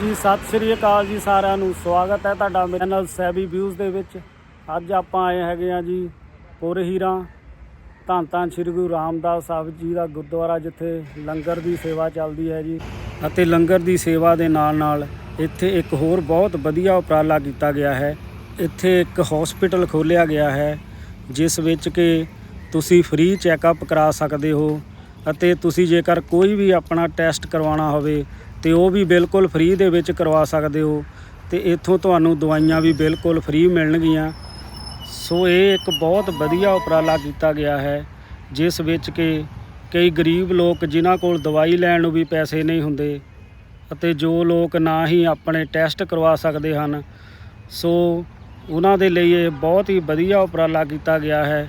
ਜੀ, ਸਤਿ ਸ੍ਰੀ ਅਕਾਲ ਜੀ ਸਾਰਿਆਂ ਨੂੰ। ਸਵਾਗਤ ਹੈ ਤੁਹਾਡਾ ਮੇਰੇ ਚੈਨਲ ਸੈਬੀ ਵਿਊਜ਼ ਦੇ ਵਿੱਚ। ਅੱਜ ਆਪਾਂ ਆਏ ਹੈਗੇ ਆ ਜੀ ਪੁਰ ਹੀਰਾ ਧੰਨ ਧੰਨ ਸ੍ਰੀ ਗੁਰੂ ਰਾਮਦਾਸ ਸਾਹਿਬ ਜੀ ਦਾ ਗੁਰਦੁਆਰਾ, ਜਿੱਥੇ ਲੰਗਰ ਦੀ ਸੇਵਾ ਚੱਲਦੀ ਹੈ ਜੀ ਅਤੇ ਲੰਗਰ ਦੀ ਸੇਵਾ ਦੇ ਨਾਲ ਨਾਲ ਇੱਥੇ ਇੱਕ ਹੋਰ ਬਹੁਤ ਵਧੀਆ ਉਪਰਾਲਾ ਕੀਤਾ ਗਿਆ ਹੈ। ਇੱਥੇ ਇੱਕ ਹਸਪੀਟਲ ਖੋਲ੍ਹਿਆ ਗਿਆ ਹੈ, ਜਿਸ ਵਿੱਚ ਕਿ ਤੁਸੀਂ ਫ੍ਰੀ ਚੈੱਕਅਪ ਕਰਾ ਸਕਦੇ ਹੋ ਅਤੇ ਤੁਸੀਂ ਜੇਕਰ ਕੋਈ ਵੀ ਆਪਣਾ ਟੈਸਟ ਕਰਵਾਉਣਾ ਹੋਵੇ ਤੇ ਉਹ ਵੀ ਬਿਲਕੁਲ ਫ੍ਰੀ ਦੇ ਵਿੱਚ ਕਰਵਾ ਸਕਦੇ ਹੋ ਤੇ ਇੱਥੋਂ ਤੁਹਾਨੂੰ ਦਵਾਈਆਂ ਵੀ ਬਿਲਕੁਲ ਫ੍ਰੀ ਮਿਲਣਗੀਆਂ। ਸੋ ਇਹ ਇੱਕ ਬਹੁਤ ਵਧੀਆ ਉਪਰਾਲਾ ਕੀਤਾ ਗਿਆ ਹੈ, ਜਿਸ ਵਿੱਚ ਕਿ ਕਈ ਗਰੀਬ ਲੋਕ ਜਿਨ੍ਹਾਂ ਕੋਲ ਦਵਾਈ ਲੈਣ ਨੂੰ ਵੀ ਪੈਸੇ ਨਹੀਂ ਹੁੰਦੇ ਅਤੇ ਜੋ ਲੋਕ ਨਾ ਹੀ ਆਪਣੇ ਟੈਸਟ ਕਰਵਾ ਸਕਦੇ ਹਨ। ਸੋ ਉਹਨਾਂ ਦੇ ਲਈ ਇਹ ਬਹੁਤ ਹੀ ਵਧੀਆ ਉਪਰਾਲਾ ਕੀਤਾ ਗਿਆ ਹੈ।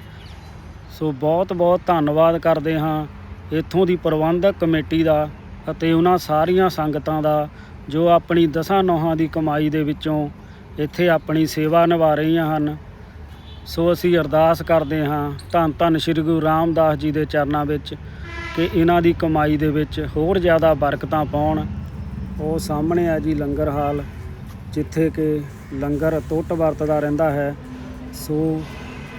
ਸੋ ਬਹੁਤ ਬਹੁਤ ਧੰਨਵਾਦ ਕਰਦੇ ਹਾਂ ਇੱਥੋਂ ਦੀ ਪ੍ਰਬੰਧਕ ਕਮੇਟੀ ਦਾ। ਅਤੇ ਉਹਨਾਂ ਸਾਰੀਆਂ ਸੰਗਤਾਂ ਦਾ ਜੋ ਆਪਣੀ ਦਸਾਂ ਨੋਹਾਂ ਦੀ ਕਮਾਈ ਦੇ ਵਿੱਚੋਂ ਇੱਥੇ ਆਪਣੀ ਸੇਵਾ ਨਿਭਾ ਰਹੀਆਂ ਹਨ, ਸੋ ਅਸੀਂ ਅਰਦਾਸ ਕਰਦੇ ਹਾਂ, ਧੰਨ ਧੰਨ ਸ੍ਰੀ ਗੁਰੂ ਰਾਮਦਾਸ ਜੀ ਦੇ ਚਰਨਾਂ ਵਿੱਚ ਕਿ ਇਹਨਾਂ ਦੀ ਕਮਾਈ ਦੇ ਵਿੱਚ ਹੋਰ ਜ਼ਿਆਦਾ ਬਰਕਤਾਂ ਪਾਉਣ। ਉਹ ਸਾਹਮਣੇ ਆ ਜੀ ਲੰਗਰ ਹਾਲ, ਜਿੱਥੇ ਕਿ ਲੰਗਰ ਟੁੱਟ ਵਰਤਦਾ ਰਹਿੰਦਾ ਹੈ। ਸੋ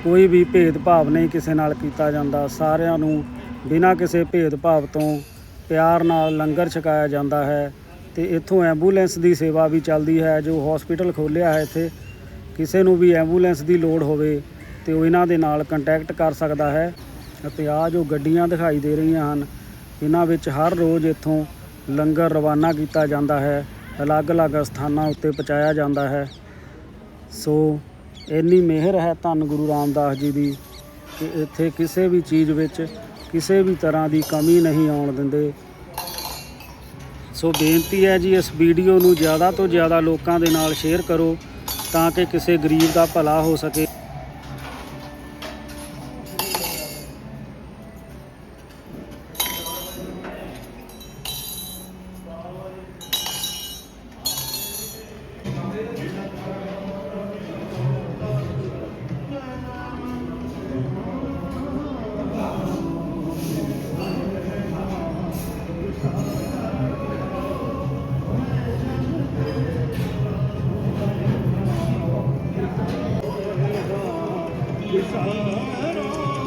ਕੋਈ ਵੀ ਭੇਦਭਾਵ ਨਹੀਂ ਕਿਸੇ ਨਾਲ ਕੀਤਾ ਜਾਂਦਾ। ਸਾਰਿਆਂ ਨੂੰ ਬਿਨਾਂ ਕਿਸੇ ਭੇਦਭਾਵ ਤੋਂ ਪਿਆਰ ਨਾਲ ਲੰਗਰ ਛਕਾਇਆ ਜਾਂਦਾ ਹੈ ਤੇ ਇੱਥੋਂ ਐਂਬੂਲੈਂਸ ਦੀ ਸੇਵਾ ਵੀ ਚੱਲਦੀ ਹੈ, ਜੋ ਹਸਪੀਟਲ ਖੋਲ੍ਹਿਆ ਹੈ ਇੱਥੇ। ਕਿਸੇ ਨੂੰ ਵੀ ਐਂਬੂਲੈਂਸ ਦੀ ਲੋੜ ਹੋਵੇ ਤੇ ਉਹ ਇਹਨਾਂ ਦੇ ਨਾਲ ਕੰਟੈਕਟ ਕਰ ਸਕਦਾ ਹੈ। ਅਤੇ ਆ ਜੋ ਗੱਡੀਆਂ ਦਿਖਾਈ ਦੇ ਰਹੀਆਂ ਹਨ, ਇਹਨਾਂ ਵਿੱਚ ਹਰ ਰੋਜ਼ ਇੱਥੋਂ ਲੰਗਰ ਰਵਾਨਾ ਕੀਤਾ ਜਾਂਦਾ ਹੈ। ਅਲੱਗ-ਅਲੱਗ ਸਥਾਨਾਂ ਉੱਤੇ ਪਹੁੰਚਾਇਆ ਜਾਂਦਾ ਹੈ। ਸੋ ਇੰਨੀ ਮਿਹਰ ਹੈ ਧੰਨ ਗੁਰੂ ਰਾਮਦਾਸ ਜੀ ਦੀ ਕਿ ਇੱਥੇ ਕਿਸੇ ਵੀ ਚੀਜ਼ ਵਿੱਚ ਕਿਸੇ ਵੀ ਤਰ੍ਹਾਂ ਦੀ ਕਮੀ ਨਹੀਂ ਆਉਣ ਦਿੰਦੇ। ਸੋ ਬੇਨਤੀ ਹੈ ਜੀ, ਇਸ ਵੀਡੀਓ ਨੂੰ ਜ਼ਿਆਦਾ ਤੋਂ ਜ਼ਿਆਦਾ ਲੋਕਾਂ ਦੇ ਨਾਲ ਸ਼ੇਅਰ ਕਰੋ ਤਾਂ ਕਿ ਕਿਸੇ ਗਰੀਬ ਦਾ ਭਲਾ ਹੋ ਸਕੇ। Güzel